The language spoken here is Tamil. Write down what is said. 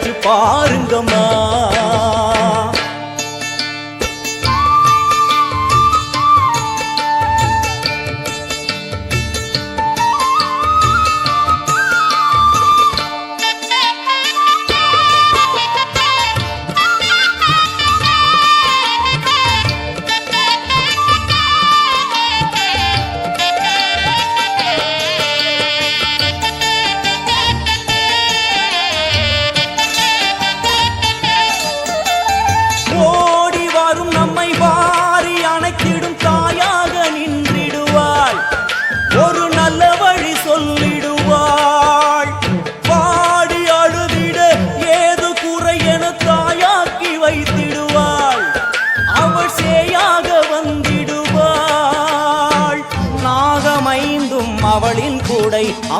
பொங்க பாருங்கம்மா.